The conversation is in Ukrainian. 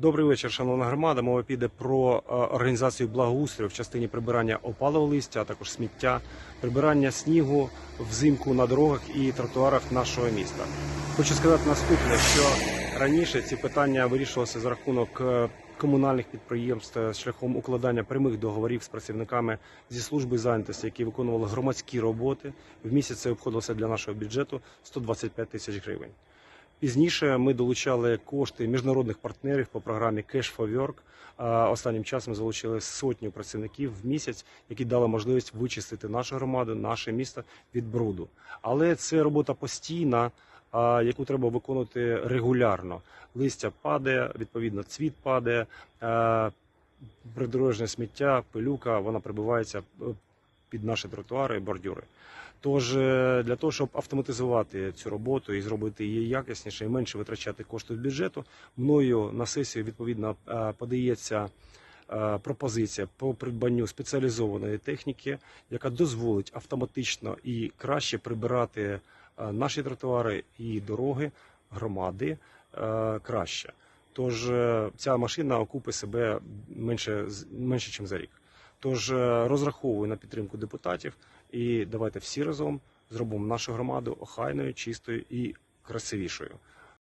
Добрий вечір, шановна громада. Мова піде про е, організацію благоустрою в частині прибирання опалого листя, а також сміття, прибирання снігу взимку на дорогах і тротуарах нашого міста. Хочу сказати наступне, що раніше ці питання вирішувалися за рахунок е, комунальних підприємств е, шляхом укладання прямих договорів з працівниками зі служби зайнятості, які виконували громадські роботи. В місяць це обходилося для нашого бюджету 125 тисяч гривень. Пізніше ми долучали кошти міжнародних партнерів по програмі Cash for Work. Останнім часом залучили сотню працівників в місяць, які дали можливість вичистити нашу громаду, наше місто від бруду. Але це робота постійна, яку треба виконувати регулярно. Листя падає, відповідно, цвіт падає, придорожне сміття, пилюка, вона прибивається е, під наші тротуари і бордюри. Тож е, для того, щоб автоматизувати цю роботу і зробити її якісніше і менше витрачати кошти з бюджету, мною на сесію відповідно е, подається е, пропозиція по придбанню спеціалізованої техніки, яка дозволить автоматично і краще прибирати наші тротуари і дороги громади краще. Тож ця машина окупить себе менше менше, ніж за рік. Тож е, розраховую на підтримку депутатів і давайте всі разом зробимо нашу громаду охайною, чистою і красивішою.